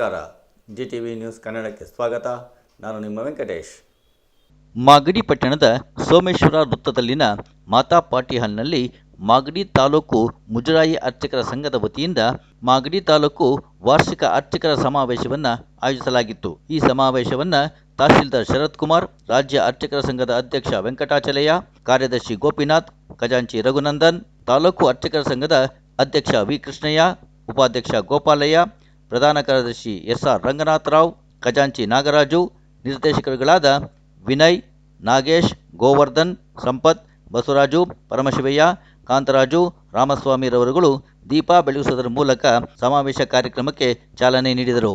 ನಮಸ್ಕಾರ. G T V news ಕನ್ನಡಕ್ಕೆ ಸ್ವಾಗತ. ನಾನು ನಿಮ್ಮ ವೆಂಕಟೇಶ್. ಮಾಗಡಿ ಪಟ್ಟಣದ ಸೋಮೇಶ್ವರ ವೃತ್ತದಲ್ಲಿನ ಮಾತಾ ಪಾಟಿಹಲ್ನಲ್ಲಿ ಮಾಗಡಿ ತಾಲೂಕು ಮುಜರಾಯಿ ಅರ್ಚಕರ ಸಂಘದ ವತಿಯಿಂದ ಮಾಗಡಿ ತಾಲೂಕು ವಾರ್ಷಿಕ ಅರ್ಚಕರ ಸಮಾವೇಶವನ್ನು ಆಯೋಜಿಸಲಾಗಿತ್ತು. ಈ ಸಮಾವೇಶವನ್ನು ತಹಸೀಲ್ದಾರ್ ಶರತ್ ಕುಮಾರ್, ರಾಜ್ಯ ಅರ್ಚಕರ ಸಂಘದ ಅಧ್ಯಕ್ಷ ವೆಂಕಟಾಚಲಯ್ಯ, ಕಾರ್ಯದರ್ಶಿ ಗೋಪಿನಾಥ್, ಖಜಾಂಚಿ ರಘುನಂದನ್, ತಾಲೂಕು ಅರ್ಚಕರ ಸಂಘದ ಅಧ್ಯಕ್ಷ ವಿ ಕೃಷ್ಣಯ್ಯ, ಉಪಾಧ್ಯಕ್ಷ ಗೋಪಾಲಯ್ಯ ಪ್ರಧಾನ ಕಾರ್ಯದರ್ಶಿ ಎಸ್ಆರ್ ರಂಗನಾಥರಾವ್ ಖಜಾಂಚಿ ನಾಗರಾಜು, ನಿರ್ದೇಶಕರುಗಳಾದ ವಿನಯ್, ನಾಗೇಶ್, ಗೋವರ್ಧನ್, ಸಂಪತ್, ಬಸವರಾಜು, ಪರಮಶಿವಯ್ಯ, ಕಾಂತರಾಜು ರಾಮಸ್ವಾಮಿ ರವರುಗಳು ದೀಪ ಬೆಳಗಿಸುವುದರ ಮೂಲಕ ಸಮಾವೇಶ ಕಾರ್ಯಕ್ರಮಕ್ಕೆ ಚಾಲನೆ ನೀಡಿದರು.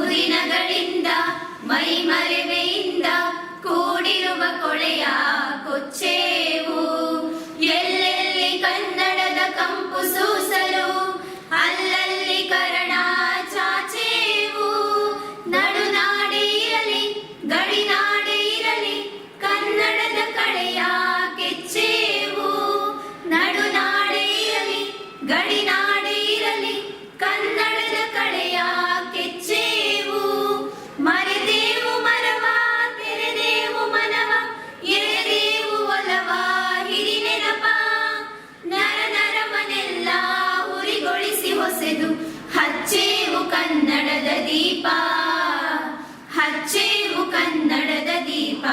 ದೀಪ.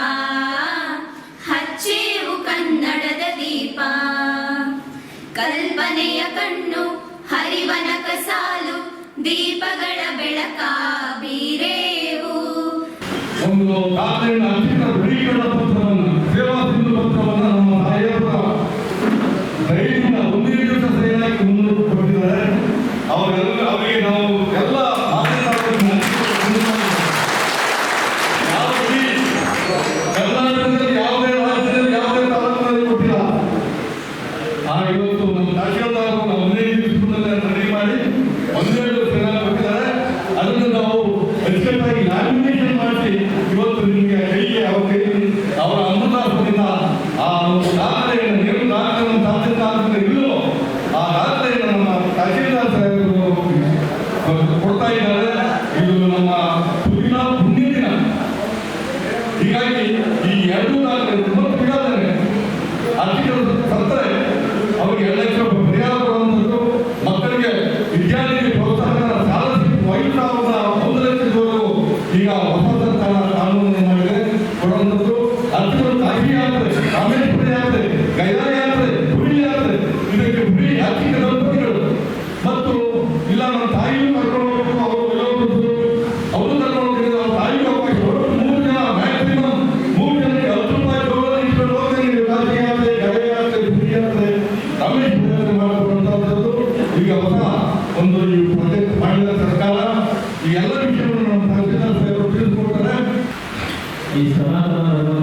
ಹಚ್ಚೇವು ಕನ್ನಡದ ದೀಪ. ಕಲ್ಪನೆಯ ಕಣ್ಣು ಹರಿವನ ಕಸಾಲು ದೀಪಗಳ ಬೆಳಕ ಒಂದು ಕಾಲಿನ ಪತ್ರವನ್ನು, ಸೇವಾ ಸಿಂಧು ಪತ್ರವನ್ನು ನಮ್ಮ 아, 이거 ಈ ಸನಾತನ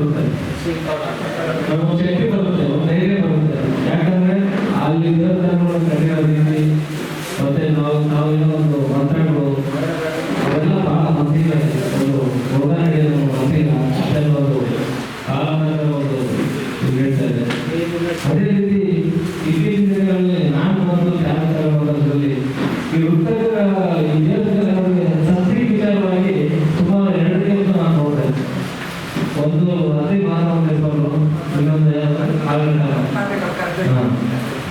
の歌です。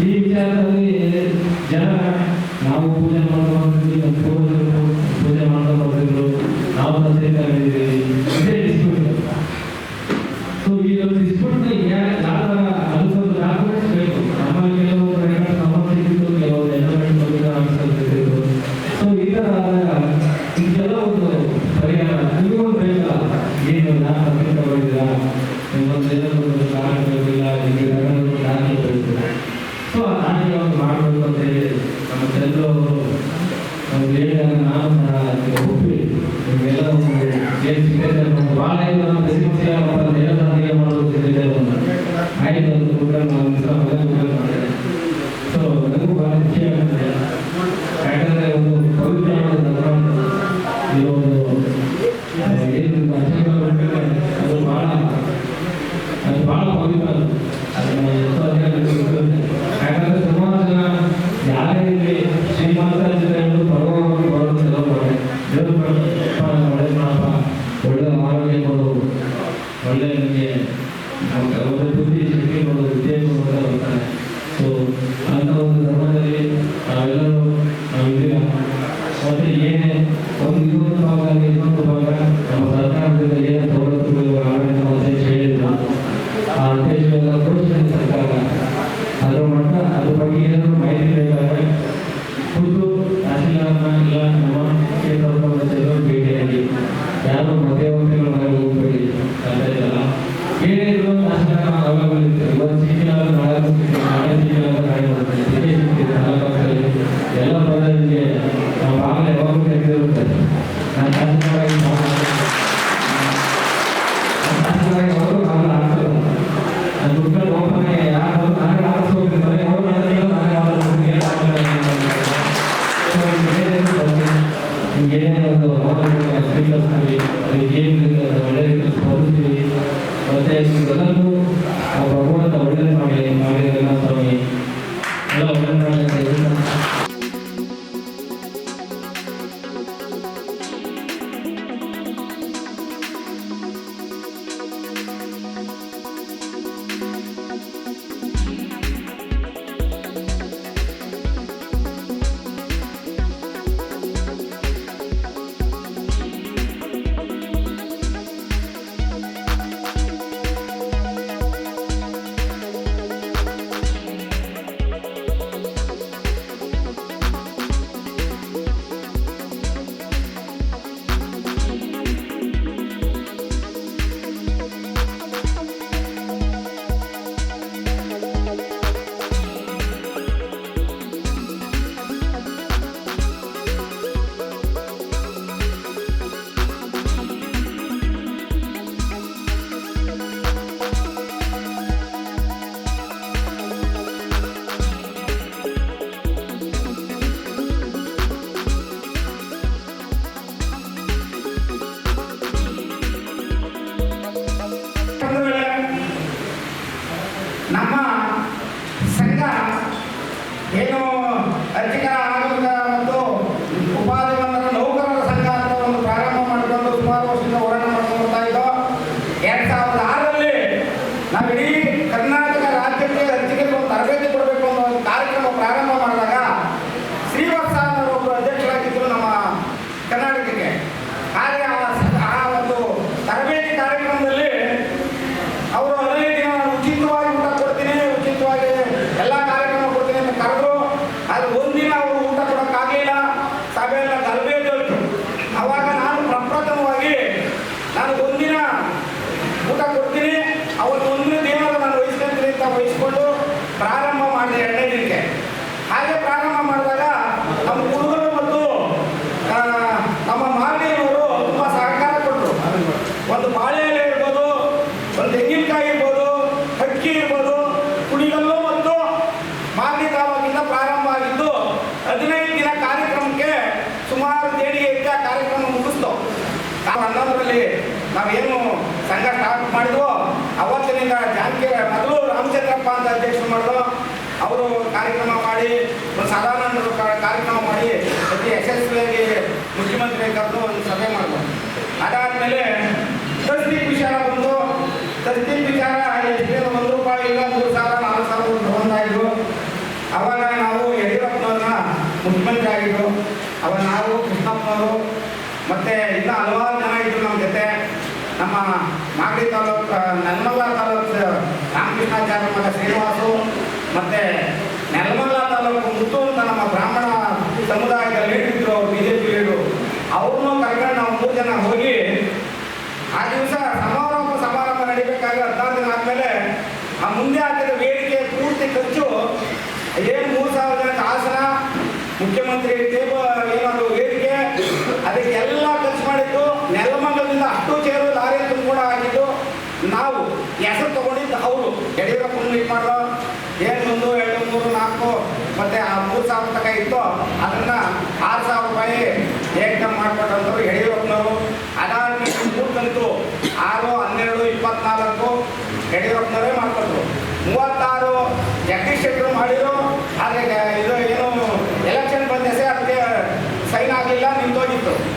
ಈ ವಿಚಾರದಲ್ಲಿ ಹಾಗೆ ಒಂದು ಮಾಡಬೇಕು ಅಂತ ಹೇಳಿ ನಮ್ಮ ಚಂದ್ರು ಅವರು ನಾವು ಹೇಳಿದಾಗ ನಾನು ಸಹ ಒಪ್ಪಿ ನಿಮಗೆಲ್ಲ ಒಂದು ಏನು ಯಾರು ಮದುವೆ చేయించుకున్నప్పుడు ఒక భగవంత వడిన స్వామి మామిడి స్వామి అలా వడిన స్వామి Aliás, Києва ಮುಖ್ಯಮಂತ್ರಿ ಟೇಬಲ್ ಏನಾದ್ರು ವೇದಿಕೆ ಅದಕ್ಕೆಲ್ಲ ಖರ್ಚು ಮಾಡಿದ್ದು ನೆಲಮಂಗಲದಿಂದ ಅಷ್ಟು ಚೇರು, ಲಾರಿ ಕೂಡ ಆಗಿದ್ದು ನಾವು ಹೆಸರು ತಗೊಂಡಿದ್ದು ಅವರು ಯಡಿಯೂರಪ್ಪನ ಇದು ಮಾಡೋ ಏಳು ಒಂದು, ಎರಡು, ಮೂರು, ನಾಲ್ಕು, ಮತ್ತೆ ಆ ಮೂರು ಸಾವಿರ ತನಕ ಇತ್ತು ಅದನ್ನ ಆರು ಸಾವಿರ ರೂಪಾಯಿ ಏಕಮ್ ಮಾಡಿಕೊಟ್ಟಂಥವ್ರು ಯಡಿಯೂರಪ್ಪನವರು. ಅದಾದ್ಮೇಲೆ ಮೂರು ಕಂತು ಆರು, ಹನ್ನೆರಡು, ಇಪ್ಪತ್ನಾಲ್ಕು ಯಡಿಯೂರಪ್ಪನವರೇ ಮಾಡಿಕೊಟ್ರು. ಮೂವತ್ತಾರು ಜಗದೀಶ್ ಶೆಟ್ಟರು ಮಾಡಿದ್ರು. ಆದರೆ ಇದು ಏನು ಕೊಟ್ಟರು.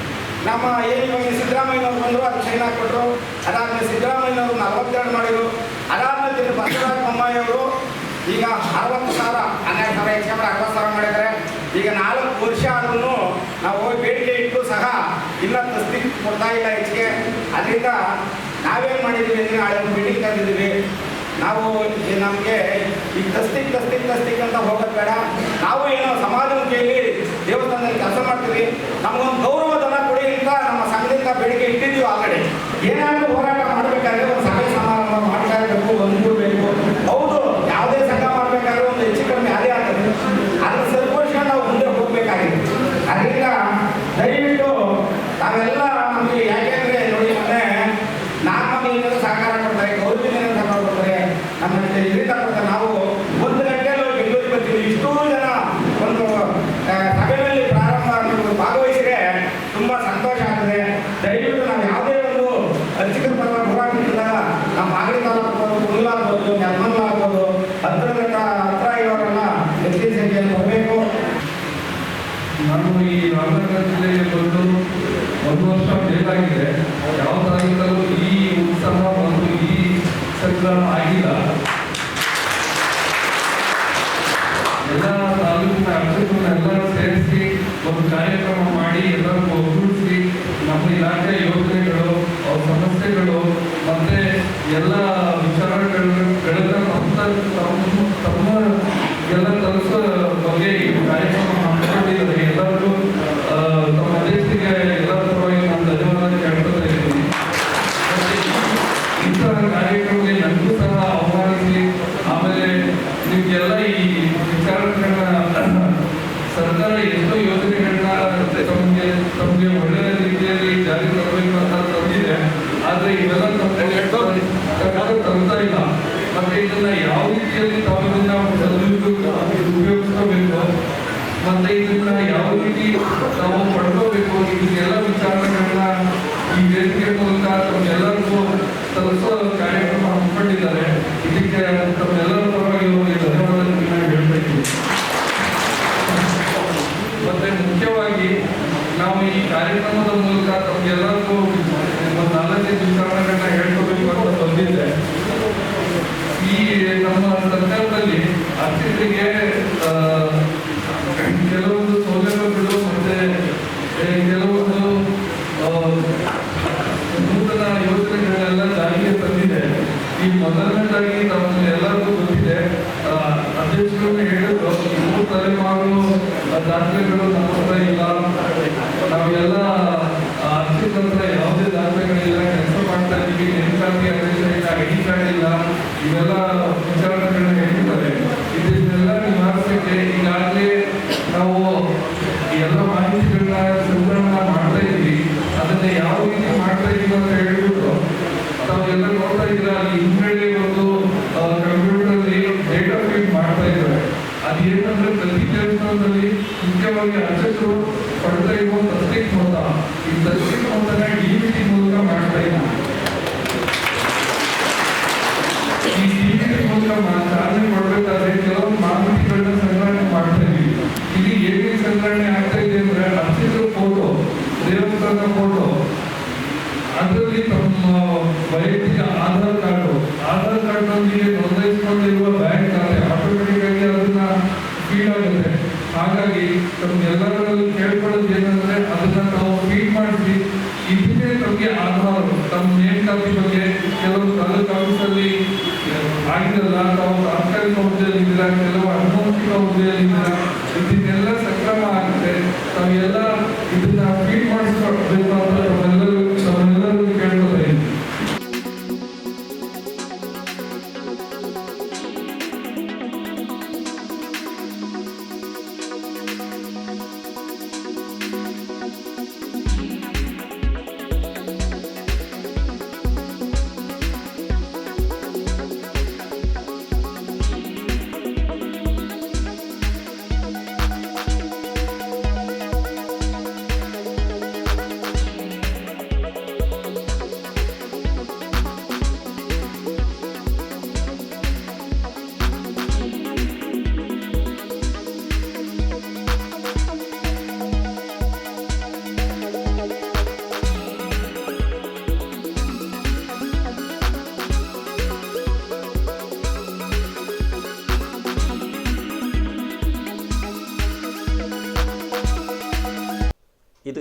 ನಮ್ಮ ಏನಿವಾಗ ಸಿದ್ದರಾಮಯ್ಯನವ್ರು ಬಂದರು, ಅದು ಸೈನ್ ಹಾಕ್ಕೊಟ್ರು ಅದಾದಮೇಲೆ ಸಿದ್ದರಾಮಯ್ಯನವರು ನಲವತ್ತೆರಡು ಮಾಡಿದರು. ಅದಾದಮೇಲೆ ಬಸವರಾಜ ಬೊಮ್ಮಾಯಿಯವರು ಈಗ ಅರವತ್ತು ಸಾವಿರ, ಹನ್ನೆರಡು ಸಾವಿರ ಹೆಚ್ಚು ಮಾಡಿ ಅರವತ್ತು ಸಾವಿರ ಮಾಡಿದ್ದಾರೆ. ಈಗ ನಾಲ್ಕು ವರ್ಷ ಆದ್ರೂ ನಾವು ಹೋಗಿ ಬೇಡಿಕೆ ಇಟ್ಟು ಸಹ ಇಲ್ಲ ತಸ್ತಿ ಕೊಡ್ತಾ ಇಲ್ಲ ಹೆಚ್ಚಿಗೆ. ಅದರಿಂದ ನಾವೇನು ಮಾಡಿದ್ದೀವಿ ಅಂದರೆ ನಾಳೆ ಒಂದು ಮೀಟಿಂಗ್ ತಂದಿದ್ದೀವಿ. ನಾವು ನಮಗೆ ಈ ತಸ್ತಿ ತಸ್ತಿ ತಸ್ತಿ ಅಂತ ಹೋಗೋದು ಬೇಡ. ನಾವು ಏನೋ ಕೇಳಿ ದೇವಸ್ಥಾನದಲ್ಲಿ ಕೆಲಸ ಮಾಡ್ತೀವಿ. ನಮಗೊಂದು ಗೌರವ ಧನ ಕೊಡಿ ಅಂತ ನಮ್ಮ ಸಂಘದಿಂದ ಬೆಳಿಗ್ಗೆ ಇಟ್ಟಿದ್ದೀವಿ ಆಲ್ರೆಡಿ. ಏನಾಗ వీళ్ళని కలుసుకో estamos, por ನೋಡ್ತಾ ಇದ್ರೆ ಅಲ್ಲಿ ಹಿಂದ್ಗಡೆ ಒಂದು ಕಂಪ್ಯೂಟರ್ ಅಲ್ಲಿ ಡೇಟಾ ಫೀಡ್ ಮಾಡ್ತಾ ಇದ್ದಾರೆ. ಅದೇನಂದ್ರೆ ಪ್ರತಿ ದೇವಸ್ಥಾನದಲ್ಲಿ ಮುಖ್ಯವಾಗಿ ಅರ್ಚಕರು ಪಡ್ತಾ ಇರುವ ದಸ್ತಿಕ್ ಮೊತ್ತ ಈ ದಸ್ತಿಕ್ ಮೊತ್ತನ ಡಿವಿಟಿ ಮೂಲಕ ಮಾಡ್ತಾ ಇಲ್ಲ ಈ ಡಿವಿಟಿ ಮೂಲಕ ಚಾಲನೆ ಮಾಡ್ಬೇಕಾದ್ರೆ